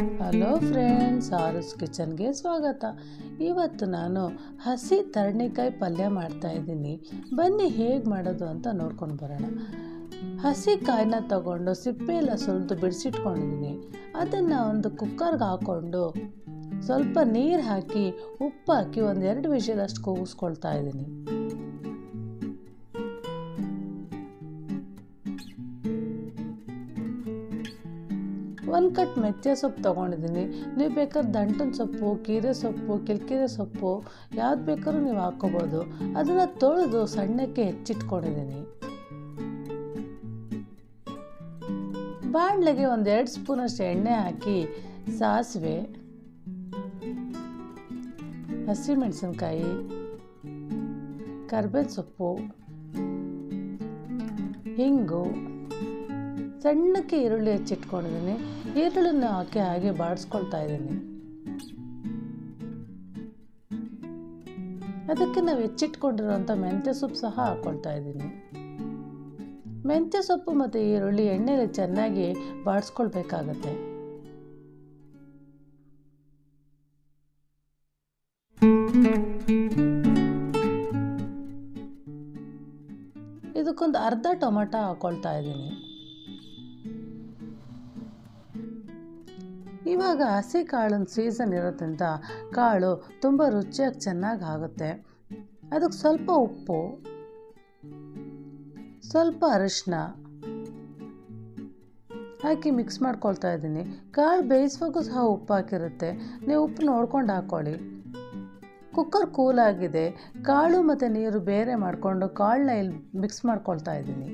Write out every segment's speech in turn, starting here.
Hello friends ಆರುಸ್ ಕಿಚನ್ಗೆ ಸ್ವಾಗತ. ಇವತ್ತು ನಾನು ಹಸಿ ತರಣಿಕಾಯಿ ಪಲ್ಯ ಮಾಡ್ತಾ ಇದ್ದೀನಿ. ಬನ್ನಿ ಹೇಗೆ ಮಾಡೋದು ಅಂತ ನೋಡ್ಕೊಂಡು ಬರೋಣ. ಹಸಿ ಕಾಯಿನ ತಗೊಂಡು ಸಿಪ್ಪೆಲ್ಲ ಸುಲಿದು ಬಿಡಿಸಿಟ್ಕೊಂಡಿದ್ದೀನಿ. ಅದನ್ನು ಒಂದು ಕುಕ್ಕರ್ಗೆ ಹಾಕ್ಕೊಂಡು ಸ್ವಲ್ಪ ನೀರು ಹಾಕಿ ಉಪ್ಪು ಹಾಕಿ ಒಂದು ಎರಡು ವಿಷಯದಷ್ಟು ಕೂಗಿಸ್ಕೊಳ್ತಾ ಇದ್ದೀನಿ. ಒಂದು ಕಟ್ ಮೆಂತ್ಯ ಸೊಪ್ಪು ತೊಗೊಂಡಿದ್ದೀನಿ. ನೀವು ಬೇಕಾದ್ರೆ ದಂಟನ ಸೊಪ್ಪು, ಕೀರೆ ಸೊಪ್ಪು, ಕಿಲ್ಕಿರೆ ಸೊಪ್ಪು, ಯಾವ್ದು ಬೇಕಾದ್ರೂ ನೀವು ಹಾಕ್ಕೋಬೋದು. ಅದನ್ನು ತೊಳೆದು ಸಣ್ಣಕ್ಕೆ ಹೆಚ್ಚಿಟ್ಕೊಂಡಿದ್ದೀನಿ. ಬಾಣಲೆಗೆ ಒಂದು ಎರಡು ಸ್ಪೂನಷ್ಟು ಎಣ್ಣೆ ಹಾಕಿ ಸಾಸಿವೆ, ಹಸಿಮೆಣಸಿನ್ಕಾಯಿ ಕರ್ಬೇವು ಸೊಪ್ಪು ಹಿಂಗು ಸಣ್ಣಕ್ಕೆ ಈರುಳ್ಳಿ ಹೆಚ್ಚಿಟ್ಕೊಂಡಿದ್ದೀನಿ ಈರುಳ್ಳಿನ ಹಾಕಿ ಹಾಗೆ ಬಾಡಿಸ್ಕೊಳ್ತಾ ಇದ್ದೀನಿ. ಅದಕ್ಕೆ ನಾವು ಹೆಚ್ಚಿಟ್ಕೊಂಡಿರೋಂಥ ಮೆಂತ್ಯ ಸೊಪ್ಪು ಸಹ ಹಾಕ್ಕೊಳ್ತಾ ಇದ್ದೀನಿ. ಮೆಂತ್ಯ ಸೊಪ್ಪು ಮತ್ತು ಈರುಳ್ಳಿ ಎಣ್ಣೆಲಿ ಚೆನ್ನಾಗಿ ಬಾಡಿಸ್ಕೊಳ್ಬೇಕಾಗತ್ತೆ. ಇದಕ್ಕೊಂದು ಅರ್ಧ ಟೊಮೆಟೊ ಹಾಕ್ಕೊಳ್ತಾ ಇದ್ದೀನಿ. ಇವಾಗ ಹಸಿ ಕಾಳಿನ ಸೀಸನ್ ಇರೋದ್ರಿಂದ ಕಾಳು ತುಂಬ ರುಚಿಯಾಗಿ ಚೆನ್ನಾಗಿ ಆಗುತ್ತೆ ಅದಕ್ಕೆ ಸ್ವಲ್ಪ ಉಪ್ಪು, ಸ್ವಲ್ಪ ಅರಿಶಿನ ಹಾಕಿ ಮಿಕ್ಸ್ ಮಾಡ್ಕೊಳ್ತಾ ಇದ್ದೀನಿ. ಕಾಳು ಬೇಯಿಸುವಾಗೂ ಸಹ ಉಪ್ಪು ಹಾಕಿರುತ್ತೆ. ನೀವು ಉಪ್ಪು ನೋಡ್ಕೊಂಡು ಹಾಕ್ಕೊಳ್ಳಿ ಕುಕ್ಕರ್ ಕೂಲ್ ಆಗಿದೆ. ಕಾಳು ಮತ್ತು ನೀರು ಬೇರೆ ಮಾಡಿಕೊಂಡು ಕಾಳನ್ನ ಇಲ್ಲಿ ಮಿಕ್ಸ್ ಮಾಡ್ಕೊಳ್ತಾ ಇದ್ದೀನಿ.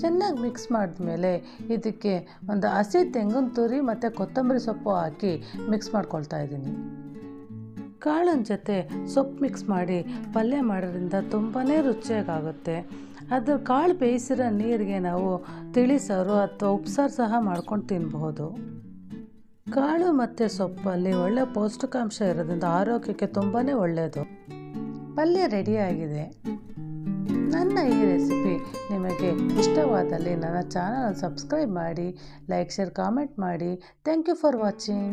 ಚೆನ್ನಾಗಿ ಮಿಕ್ಸ್ ಮಾಡಿದ್ಮೇಲೆ ಇದಕ್ಕೆ ಒಂದು ಹಸಿ ತೆಂಗಿನ ತುರಿ ಮತ್ತು ಕೊತ್ತಂಬರಿ ಸೊಪ್ಪು ಹಾಕಿ ಮಿಕ್ಸ್ ಮಾಡ್ಕೊಳ್ತಾ ಇದ್ದೀನಿ. ಕಾಳಿನ ಜೊತೆ ಸೊಪ್ಪು ಮಿಕ್ಸ್ ಮಾಡಿ ಪಲ್ಯ ಮಾಡೋದ್ರಿಂದ ತುಂಬಾ ರುಚಿಯಾಗುತ್ತೆ ಅದು ಕಾಳು ಬೇಯಿಸಿರೋ ನೀರಿಗೆ ನಾವು ತಿಳಿಸಾರು ಅಥವಾ ಉಪ್ಸಾರು ಸಹ ಮಾಡ್ಕೊಂಡು ತಿನ್ನಬಹುದು ಕಾಳು ಮತ್ತು ಸೊಪ್ಪಲ್ಲಿ ಒಳ್ಳೆ ಪೌಷ್ಟಿಕಾಂಶ ಇರೋದ್ರಿಂದ ಆರೋಗ್ಯಕ್ಕೆ ತುಂಬಾ ಒಳ್ಳೆಯದು ಪಲ್ಯ ರೆಡಿಯಾಗಿದೆ ನನ್ನ ಈ ರೆಸಿಪಿ ನಿಮಗೆ ಇಷ್ಟವಾದಲ್ಲಿ ನನ್ನ ಚಾನಲ್ ಸಬ್ಸ್ಕ್ರೈಬ್ ಮಾಡಿ, ಲೈಕ್, ಶೇರ್, ಕಾಮೆಂಟ್ ಮಾಡಿ. Thank you for watching